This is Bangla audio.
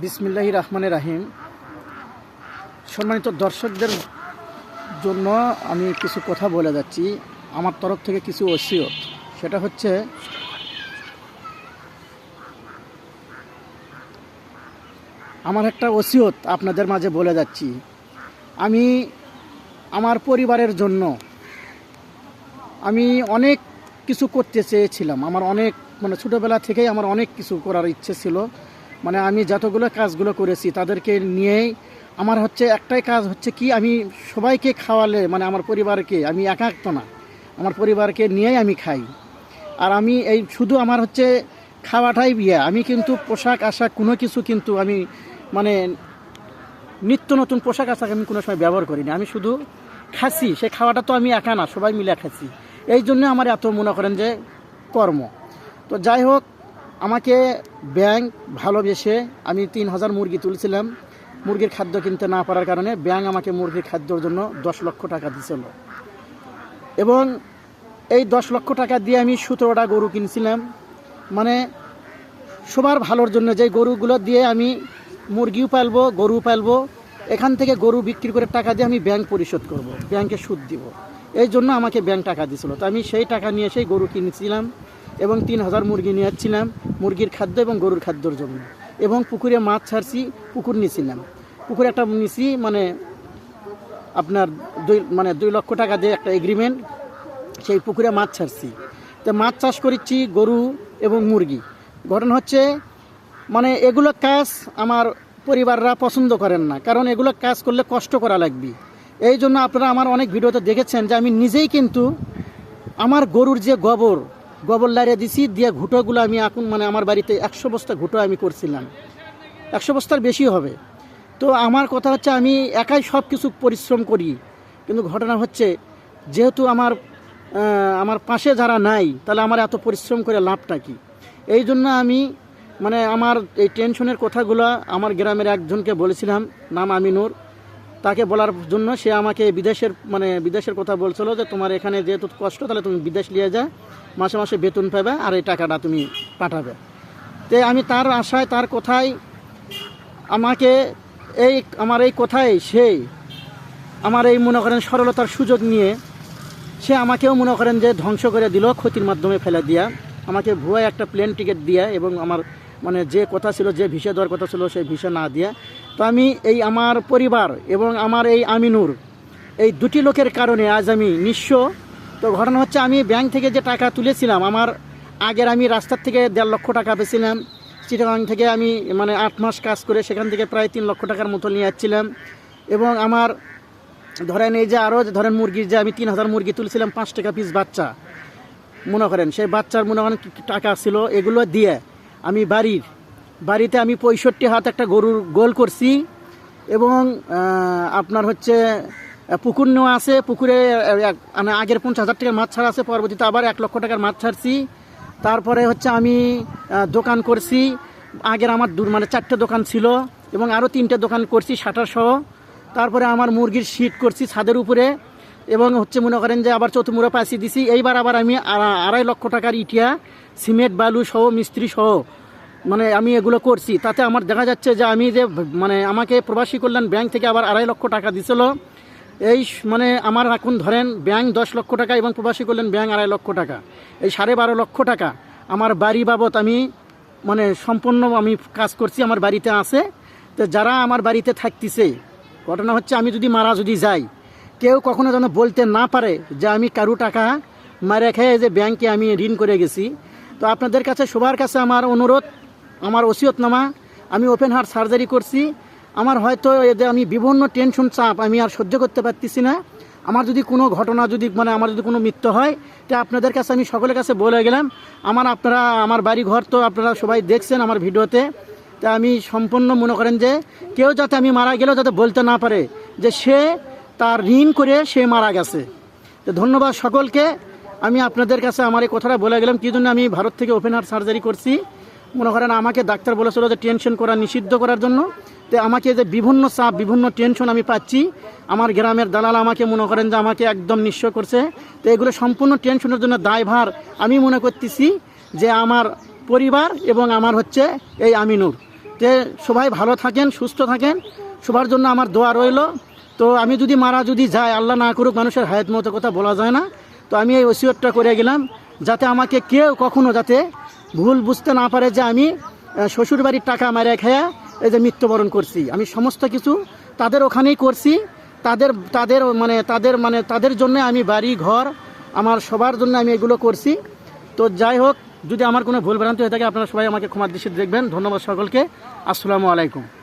বিসমিল্লাহ রহমানে রাহিম। সম্মানিত দর্শকদের জন্য আমি কিছু কথা বলে যাচ্ছি। আমার তরফ থেকে কিছু ওসিয়ত। সেটা হচ্ছে, আমার একটা ওসিয়ত আপনাদের মাঝে বলে যাচ্ছি। আমি আমার পরিবারের জন্য আমি অনেক কিছু করতে চেয়েছিলাম। আমার অনেক মানে ছোটোবেলা থেকেই আমার অনেক কিছু করার ইচ্ছে ছিল। মানে আমি যতগুলো কাজগুলো করেছি তাদেরকে নিয়েই আমার হচ্ছে একটাই কাজ হচ্ছে কি আমি সবাইকে খাওয়ালে মানে আমার পরিবারকে, আমি একাক্ত না, আমার পরিবারকে নিয়েই আমি খাই। আর আমি এই শুধু আমার হচ্ছে খাওয়াটাই বিয়ে, আমি কিন্তু পোশাক আশাক কোনো কিছু কিন্তু আমি মানে নিত্য নতুন পোশাক আশাক আমি কোনো সময় ব্যবহার করিনি। আমি শুধু খাচ্ছি সেই খাওয়াটা তো আমি একা না, সবাই মিলে খাচ্ছি এই জন্য আমার এত মনে করেন যে কর্ম। তো যাই হোক আমাকে ব্যাংক ভালোবেসে আমি তিন হাজার মুরগি তুলছিলাম। মুরগির খাদ্য কিনতে না পারার কারণে ব্যাংক আমাকে মুরগির খাদ্যর জন্য দশ লক্ষ টাকা দিয়েছিল এবং এই দশ লক্ষ টাকা দিয়ে আমি সতেরোটা গরু কিনছিলাম। মানে সবার ভালোর জন্য যে গরুগুলো দিয়ে আমি মুরগিও পালবো গরু পালবো, এখান থেকে গরু বিক্রি করে টাকা দিয়ে আমি ব্যাংক পরিশোধ করব, ব্যাংকে সুদ দিব। এই জন্য আমাকে ব্যাংক টাকা দিছিল। তো আমি সেই টাকা নিয়ে সেই গরু কিনেছিলাম। এবং তিন হাজার মুরগি নিয়ে যাচ্ছিলাম মুরগির খাদ্য এবং গরুর খাদ্যর জন্য। এবং পুকুরে মাছ ছাড়ছি, পুকুর নিয়েছিলাম পুকুরে একটা নিছি মানে আপনার দুই মানে দুই লক্ষ টাকা দিয়ে একটা এগ্রিমেন্ট সেই পুকুরে মাছ ছাড়ছি। তো মাছ চাষ করেছি গরু এবং মুরগি। ঘটনা হচ্ছে মানে এগুলো কাজ আমার পরিবাররা পছন্দ করেন না, কারণ এগুলো কাজ করলে কষ্ট করা লাগবে। এই জন্য আপনারা আমার অনেক ভিডিওতে দেখেছেন যে আমি নিজেই কিন্তু আমার গরুর যে গোবর গোবর লাইরে দিছি, দিয়ে ঘুটোগুলো আমি এখন মানে আমার বাড়িতে একশো বস্তা ঘুটো আমি করছিলাম। একশো বস্তার বেশি হবে। তো আমার কথা হচ্ছে আমি একাই সব কিছু পরিশ্রম করি। কিন্তু ঘটনা হচ্ছে, যেহেতু আমার আমার পাশে যারা নাই, তাহলে আমার এত পরিশ্রম করে লাভটা কি? এই জন্য আমি মানে আমার এই টেনশনের কথাগুলো আমার গ্রামের একজনকে বলেছিলাম, নাম আমিনুর। তাকে বলার জন্য সে আমাকে বিদেশের মানে বিদেশের কথা বলছিল যে তোমার এখানে যেহেতু কষ্ট, তাহলে তুমি বিদেশ নিয়ে যা, মাসে মাসে বেতন পাবে আর এই টাকাটা তুমি পাঠাবে। তো আমি তার আশায়, তার কথায় আমাকে এই, আমার এই কথায় সেই আমার এই মনে করেন সরলতার সুযোগ নিয়ে সে আমাকেও মনে করেন যে ধ্বংস করে দিল ক্ষতির মাধ্যমে ফেলে দিয়া। আমাকে ভুয়া একটা প্লেন টিকিট দিয়া এবং আমার মানে যে কথা ছিল, যে ভিসা দেওয়ার কথা ছিল, সেই ভিসা না দিয়া তো আমি এই আমার পরিবার এবং আমার এই আমিনুর, এই দুটি লোকের কারণে আজ আমি নিঃস্ব। তো ঘটনা হচ্ছে আমি ব্যাংক থেকে যে টাকা তুলেছিলাম, আমার আগের আমি রাস্তার থেকে দেড় লক্ষ টাকা পেয়েছিলাম। চিটাগাং থেকে আমি মানে আট মাস কাজ করে সেখান থেকে প্রায় তিন লক্ষ টাকার মতো নিয়ে যাচ্ছিলাম এবং আমার ধরেন এই যে আরও ধরেন মুরগির যে আমি তিন হাজার মুরগি তুলছিলাম, পাঁচ টাকা পিস বাচ্চা। মনে করেন, সেই বাচ্চার মনে করেন টাকা ছিল, এগুলো দিয়ে আমি বাড়ির বাড়িতে আমি পঁয়ষট্টি হাত একটা গরুর গোল করছি এবং আপনার হচ্ছে পুকুর নেওয়া আছে, পুকুরে মানে আগের পঞ্চাশ হাজার টাকার মাছ ছাড়া আছে, পরবর্তীতে আবার এক লক্ষ টাকার মাছ ছাড়ছি। তারপরে হচ্ছে আমি দোকান করছি। আগের আমার দু মানে চারটে দোকান ছিল এবং আরও তিনটে দোকান করছি শাটার সহ। তারপরে আমার মুরগির শীট করছি ছাদের উপরে এবং হচ্ছে মনে করেন যে আবার চতুর্মুড়া পাশি দিছি। এইবার আবার আমি আড়াই লক্ষ টাকার ইটিয়া, সিমেন্ট, বালু সহ, মিস্ত্রি সহ মানে আমি এগুলো করছি। তাতে আমার দেখা যাচ্ছে যে আমি যে মানে আমাকে প্রবাসী কল্যাণ ব্যাংক থেকে আবার আড়াই লক্ষ টাকা দিছিল। এই মানে আমার এখন ধরেন ব্যাংক দশ লক্ষ টাকা এবং প্রবাসী কল্যাণ ব্যাংক আড়াই লক্ষ টাকা। এই সাড়ে বারো লক্ষ টাকা আমার বাড়ি বাবদ আমি মানে সম্পূর্ণ আমি কাজ করছি, আমার বাড়িতে আছে। তো যারা আমার বাড়িতে থাকতেছে, ঘটনা হচ্ছে আমি যদি মারা যদি যাই, কেউ কখনো যেন বলতে না পারে যে আমি কারু টাকা মারে খেয়ে যে ব্যাংকে আমি ঋণ করে গেছি। তো আপনাদের কাছে, সবার কাছে আমার অনুরোধ আমার ওসিয়তনামা, আমি ওপেন হার্ট সার্জারি করছি। আমার হয়তো এতে আমি বিভিন্ন টেনশন চাপ আমি আর সহ্য করতে পারতেছি না। আমার যদি কোনো ঘটনা যদি মানে আমার যদি কোনো মৃত্যু হয়, তা আপনাদের কাছে আমি সকলের কাছে বলে গেলাম। আমার আপনারা, আমার বাড়ি ঘর তো আপনারা সবাই দেখছেন আমার ভিডিওতে। তা আমি সম্পূর্ণ মনে করেন যে, কেউ যাতে আমি মারা গেলেও যাতে বলতে না পারে যে সে তার ঋণ করে সে মারা গেছে। তো ধন্যবাদ সকলকে। আমি আপনাদের কাছে আমার এই কথাটা বলে গেলাম। কী জন্য আমি ভারত থেকে ওপেন হার্ট সার্জারি করছি? মনে করেন আমাকে ডাক্তার বলেছিল যে টেনশন করা নিষিদ্ধ করার জন্য। তো আমাকে যে বিভিন্ন চাপ, বিভিন্ন টেনশন আমি পাচ্ছি, আমার গ্রামের দালাল আমাকে মনে করেন যে আমাকে একদম নিঃস্ব করছে। তো এগুলো সম্পূর্ণ টেনশনের জন্য দায়ভার আমি মনে করতেছি যে আমার পরিবার এবং আমার হচ্ছে এই আমিনুর। তে সবাই ভালো থাকেন, সুস্থ থাকেন, সবার জন্য আমার দোয়া রইল। তো আমি যদি মারা যদি যাই, আল্লাহ না করুক মানুষের হায়াত মতো কথা বলা যায় না। তো আমি এই ওসিয়তটা করে গেলাম, যাতে আমাকে কেউ কখনো যাতে ভুল বুঝতে না পারে যে আমি শ্বশুরবাড়ির টাকা মারা খেয়া এই যে মৃত্যুবরণ করছি। আমি সমস্ত কিছু তাদের ওখানেই করছি। তাদের তাদের মানে তাদের মানে তাদের জন্য আমি বাড়ি, ঘর, আমার সবার জন্য আমি এগুলো করছি। তো যাই হোক, যদি আমার কোনো ভুল ভ্রান্তি হয়ে থাকে, আপনারা সবাই আমাকে ক্ষমার দৃষ্টিতে দেখবেন। ধন্যবাদ সকলকে। আসসালামু আলাইকুম।